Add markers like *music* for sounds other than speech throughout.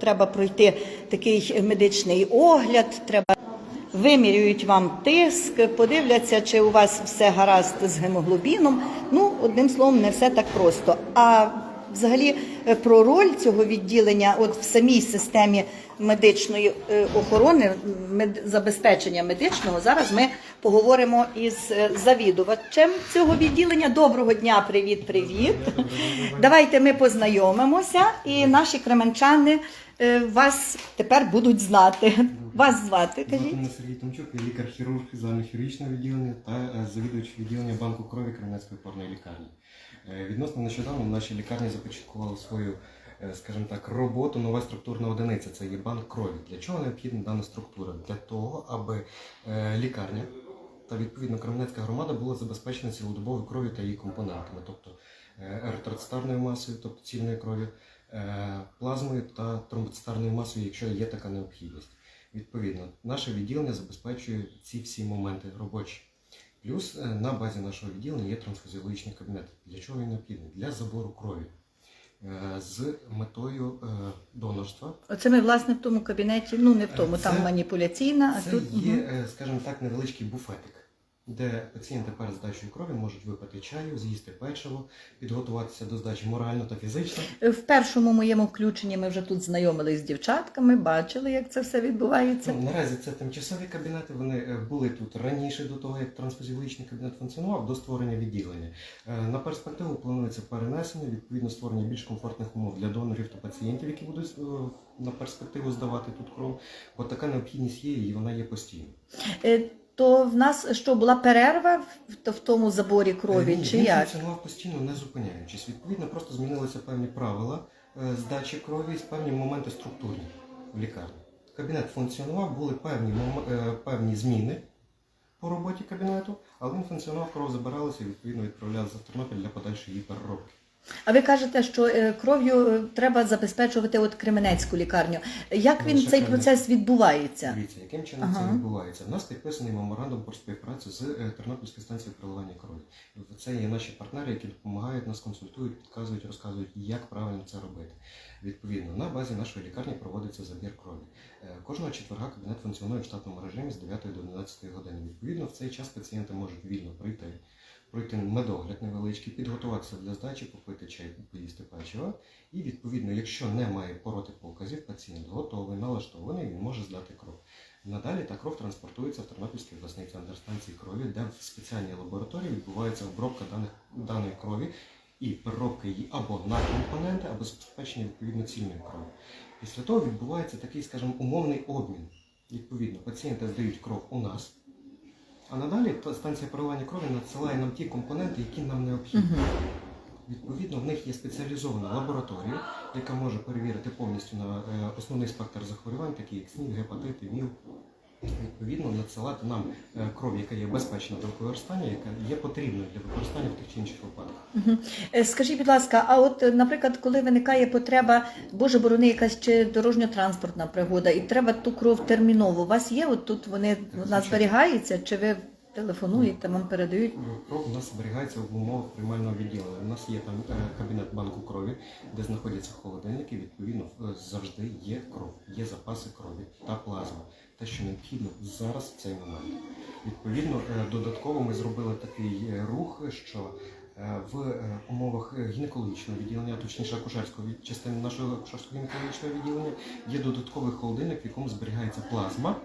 треба пройти такий медичний огляд, треба вимірюють вам тиск, подивляться, чи у вас все гаразд з гемоглобіном. Ну, одним словом, не все так просто. А взагалі е, про роль цього відділення, от в самій системі медичної е, охорони, мед- забезпечення медичного, зараз ми поговоримо із е, завідувачем цього відділення. Доброго дня, привіт, привіт. Давайте ми познайомимося, і наші кременчани вас тепер будуть знати. Вас звати, кажіть. мене Сергій Томчук, я лікар-хірург загальнохірургічного відділення та е, завідувач відділення банку крові Кременецької опорної лікарні. Е, Відносно нещодавно в нашій лікарні започаткували свою, е, скажімо так, роботу нова структурна одиниця. Це є банк крові. Для чого необхідна дана структура? Для того, аби лікарня та відповідно Кременецька громада була забезпечена цілодобовою кров'ю та її компонентами, тобто еритроцитарною масою, тобто цільною кров'ю, плазмою та тромбоцитарною масою, якщо є така необхідність. Відповідно, наше відділення забезпечує ці всі моменти робочі. Плюс е, на базі нашого відділення є трансфузіологічний кабінет. Для чого він необхідний? Для забору крові Е, з метою е, донорства. Оце ми власне в тому кабінеті, ну не в тому, там маніпуляційна, а Це тут є, скажімо так, невеличкий буфетик, де пацієнти перед здачею крові можуть випити чаю, з'їсти печиво, підготуватися до здачі морально та фізично. в першому моєму включенні ми вже тут знайомились з дівчатками, бачили, як це все відбувається. Ну, наразі це тимчасові кабінети. Вони е, були тут раніше до того, як трансфузіологічний кабінет функціонував до створення відділення. Е, На перспективу планується перенесення, відповідно створення більш комфортних умов для донорів та пацієнтів, які будуть е, на перспективу здавати тут кров. Бо така необхідність є і вона є постійно. То в нас що була перерва в, в тому заборі крові, Е, Ні, чи він як? функціонував постійно, не зупиняючись. Відповідно, просто змінилися певні правила е, здачі крові, певні моменти структурні в лікарні. Кабінет функціонував, були певні, мом- е, певні зміни по роботі кабінету, але він функціонував, кров забиралася і відповідно відправлялася в Тернопіль для подальшої її переробки. А ви кажете, що е, кров'ю е, треба забезпечувати от Кременецьку лікарню. Як він Лише цей Кременець. процес відбувається? Дивіться, яким чином Ага. це відбувається? У нас підписаний меморандум про співпрацю з е, Тернопільською станцією переливання крові. Це є наші партнери, які допомагають нас, консультують, підказують, розказують, як правильно це робити. Відповідно, на базі нашої лікарні проводиться забір крові. Кожного четверга кабінет функціонує в штатному режимі з 9 до 11 години. Відповідно, в цей час пацієнти можуть вільно прийти, пройти медогляд невеличкий, підготуватися для здачі, попити чай, поїсти печиво. І відповідно, якщо немає протипоказів, пацієнт готовий, налаштований, він може здати кров. Надалі та кров транспортується в Тернопільський обласний центр станції крові, де в спеціальній лабораторії відбувається обробка даних, даної крові і переробка її або на компоненти, або забезпечення відповідно цільної крові. Після того відбувається такий, скажімо, умовний обмін. Відповідно, пацієнти здають кров у нас, а надалі станція переливання крові надсилає нам ті компоненти, які нам необхідні. Угу. Відповідно, в них є спеціалізована лабораторія, яка може перевірити повністю на е, основний спектр захворювань, такі як СНІД, гепатити, ВІЛ. Відповідно, надсилати нам е, кров, яка є безпечна до використання, яка є потрібною для використання в тих чи інших випадках. Е, Скажіть, будь ласка, а от, е, наприклад, коли виникає потреба, Боже борони, якась чи дорожньо-транспортна пригода, і треба ту кров терміново, у вас є? От тут вони вона зберігається, чи ви телефонуєте, вам передають? Кров у нас зберігається в умовах приймального відділення. У нас є там е, кабінет банку крові, де знаходяться холодильники. Відповідно, е, завжди є кров, є запаси крові та плазма. Те, що необхідно зараз в цей момент. Відповідно, е, додатково ми зробили такий е, рух, що е, в е, умовах е, гінекологічного відділення, точніше акушерської від- частини нашого акушерського гінекологічного відділення, є додатковий холодильник, в якому зберігається плазма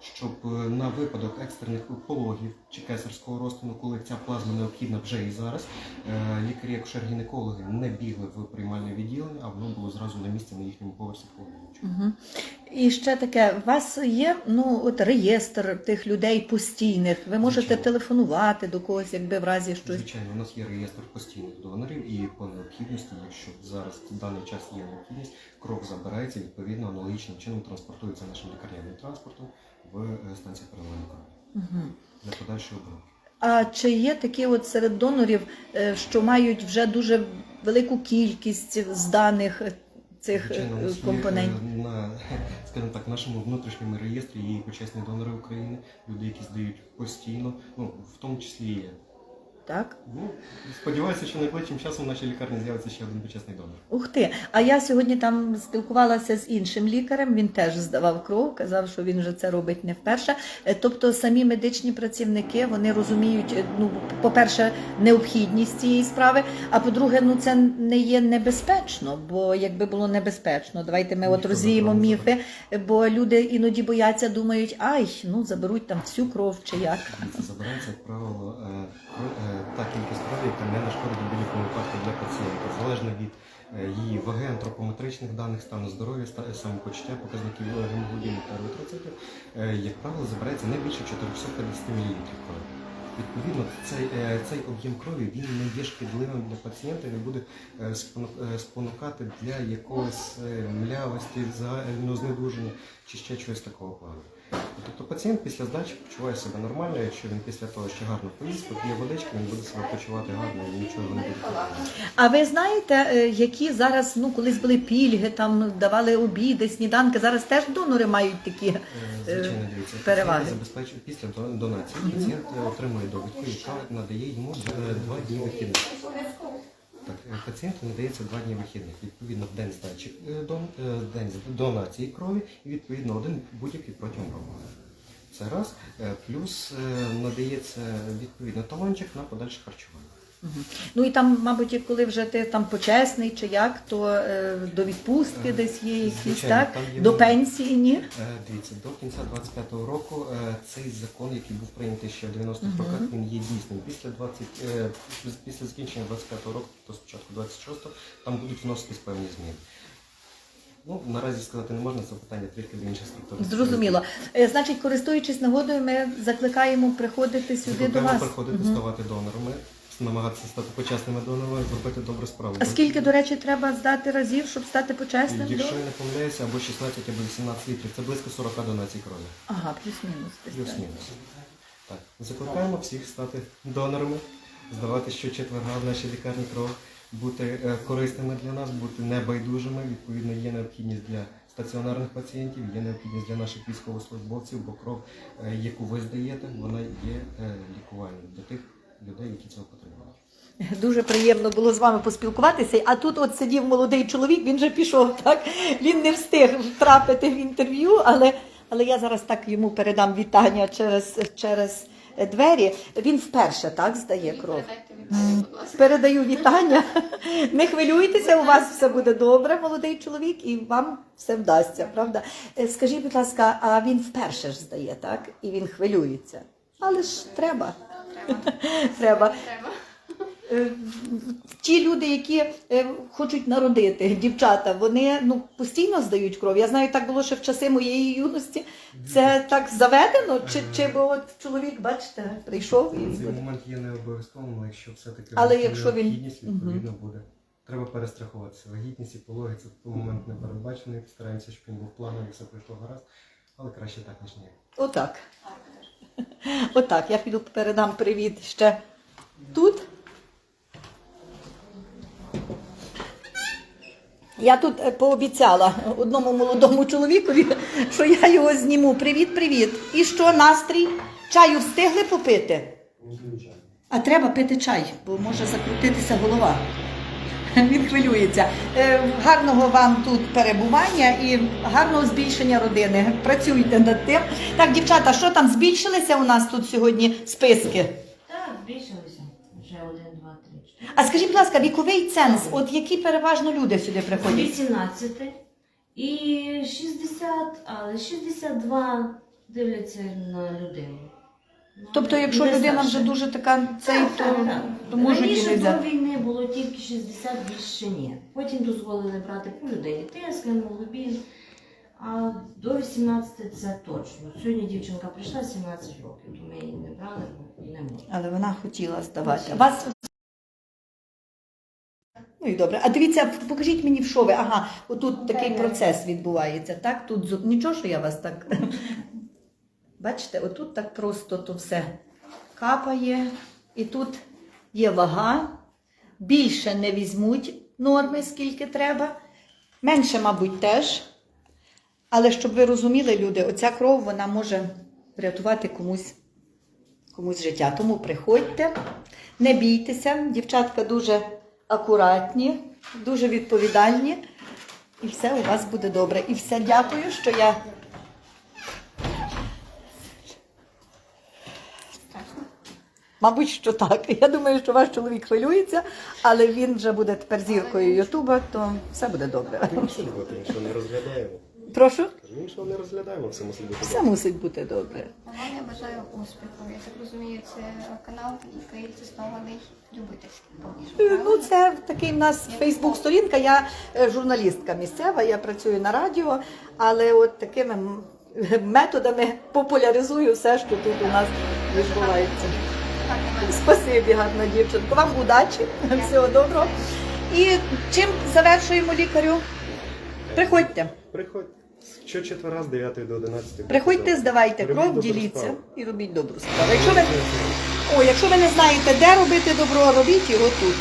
щоб е, на випадок екстрених пологів чи кесарського розтину, коли ця плазма необхідна вже і зараз, е, лікарі акушер-гінекологи не бігли в приймальне відділення, а воно було зразу на місці на їхньому поверсі. Угу. І ще таке, у вас є ну, от реєстр тих людей постійних. Ви можете Звичайно. телефонувати до когось, якби в разі щось. Звичайно, у нас є реєстр постійних донорів, і по необхідності, якщо зараз в даний час є необхідність, кров забирається відповідно аналогічним чином транспортується нашим лікарняним транспортом в станції станцію крові Угу. для подальшої обробки. А чи є такі от серед донорів, е, що мають вже дуже велику кількість зданих е, цих Звичайно, е, є, компонентів? е, на, *laughs* скажімо так, нашому внутрішньому реєстрі є почесні донори України, люди, які здають постійно, ну в тому числі я. Так? Ну, сподіваюся, що найближчим часом в нашій лікарні з'явиться ще один почесний донор. Ух ти! А я сьогодні там спілкувалася з іншим лікарем. Він теж здавав кров, казав, що він вже це робить не вперше. Е, Тобто самі медичні працівники вони розуміють, е, ну, по-перше, необхідність цієї справи. А по-друге, ну це не є небезпечно, бо якби було небезпечно, давайте ми от розвіємо міфи, бо люди іноді бояться, думають, ай, ну заберуть там всю кров чи як. Це забирається, як правило, е, е, та кількість крові, яка не нашкодить будь-якому випадку для пацієнта, залежно від е, її ваги, антропометричних даних, стану здоров'я, самопочуття, показників е, гемоглобіну та еритроцитів, е, як правило, забирається не більше 450 мл крові. Відповідно, цей, цей об'єм крові він не є шкідливим для пацієнта, не буде спону- спонукати для якогось млявості, загального знедуження чи ще чогось такого плану. Тобто пацієнт після здачі почуває себе нормально, якщо він після того ще гарно поїсть, поп'є водички, він буде себе почувати гарно і нічого не буде. А ви знаєте, е, які зараз, ну колись були пільги, там давали обіди, сніданки. Зараз теж донори мають такі. Е, Звичайно, дивіться, переваги. забезпечує після дон- донації. Пацієнт е, отримує довідку, яка надає йому е, два дні вихідних. Так, е, пацієнту надається два дні вихідних. Відповідно, в день здачі е, дон- е, день донації крові і відповідно один будь-який протягом року. Це раз. Плюс надається відповідно талончик на подальше харчування. Ну і там, мабуть, коли вже ти там почесний чи як, то е, до відпустки Е, десь є якісь, звичайно, так? там є До пенсії, ні? Е, Дивіться, до кінця 25-го року е, цей закон, який був прийнятий ще в 90-х Мгм. роках, він є дійсним. Після 20, е, після закінчення 25-го року, то спочатку 26-го, там будуть вноситись певні зміни. Ну, наразі сказати не можна, це питання трішки до інших структур. Зрозуміло. Е, Значить, користуючись нагодою, ми закликаємо приходити сюди до Закликаємо вас. приходити, Мгм. ставати донорами, намагатися стати почесними донорами, зробити добру справу. А скільки, до речі, треба здати разів, щоб стати почесним? Якщо я не помиляюся, або 16, або 18 літрів, це близько 40 донацій крові. Ага, плюс-мінус. Плюс-мінус. Так, закликаємо всіх стати донорами, здавати щочетверга в нашій лікарні кров, бути е, корисними для нас, бути небайдужими. Відповідно, є необхідність для стаціонарних пацієнтів, є необхідність для наших військовослужбовців, бо кров, е, яку ви здаєте, вона є е, лікувальною для тих людей, які цього потребують. Дуже приємно було з вами поспілкуватися. А тут от сидів молодий чоловік, він же пішов, так? Він не встиг втрапити в інтерв'ю, але, але я зараз так йому передам вітання через, через двері. Він вперше так здає кров. Передаю вітання. Не хвилюйтеся, у вас все буде добре, молодий чоловік, і вам все вдасться, правда? Е, Скажіть, будь ласка, а він вперше ж здає, так? І він хвилюється. Але ж треба. Треба. *laughs* Треба. Треба. Е, Ті люди, які е, хочуть народити, дівчата, вони ну постійно здають кров. Я знаю, так було ще в часи моєї юності. Це так заведено, чи, чи бо от чоловік, бачите, прийшов і Цей момент є не обов'язковим, але якщо все-таки Але виникне якщо він- відповідно буде. Треба перестрахуватися. Вагітність і пологи це момент не передбачений. Стараємося, щоб він був плановий, все пройшло гаразд, але краще так, ніж ніяк. отак. Отак. Я піду передам привіт ще тут. Я тут е, пообіцяла одному молодому чоловікові, що я його зніму. Привіт, привіт. І що, настрій? Чаю встигли попити? А треба пити чай, бо може закрутитися голова. *laughs* Він хвилюється. Е, Гарного вам тут перебування і гарного збільшення родини. Працюйте над тим. Так, дівчата, що там збільшилися у нас тут сьогодні списки? Так, збільшилося. Вже один, два, три, чотири. А скажіть, будь ласка, віковий ценз, от які переважно люди сюди приходять? 18 і 60, але 62 дивляться на людину. Ну, Тобто, якщо не людина старше. вже дуже така цей, то, то можуть і Раніше до взяти. війни було тільки 60, більше ні. Потім дозволили брати по людині тиск, гемоглобін. А до 18 це точно. Сьогодні дівчинка прийшла 17 років, то ми її не брали, бо не можна. Але вона хотіла здавати. Вас Ну і добре. А дивіться, покажіть мені, в що ви. Ага, отут такий процес відбувається, так? Тут нічого, що я вас так. Бачите, отут так просто то все капає, і тут є вага. Більше не візьмуть норми, скільки треба. Менше, мабуть, теж. Але щоб ви розуміли, люди, оця кров вона може врятувати комусь, комусь життя. Тому приходьте, не бійтеся, дівчатка дуже акуратні, дуже відповідальні, і все у вас буде добре. І все дякую, що я. Мабуть, що так. Я думаю, що ваш чоловік хвилюється, але він вже буде тепер зіркою Ютуба, то все буде добре. Ми що не розглядаємо. Прошу, Ми що не розглядаємо, все мусить бути. все мусить бути добре. Вам я бажаю успіху. Я так розумію, це канал, який заснований любительським повністю. Ну, це такий в нас Фейсбук-сторінка. Я е, журналістка місцева, я працюю на радіо, але от такими м- методами популяризую все, що тут у нас відбувається. Спасибі, гарна дівчинка. Вам удачі, всього доброго. І чим завершуємо лікарю? Приходьте. Приходьте. Що четвера з 9 до 11. Приходьте, здавайте Робіть кров, добру діліться справу. і робіть добру справу. Якщо ви, о, якщо ви не знаєте, де робити добро, робіть його тут.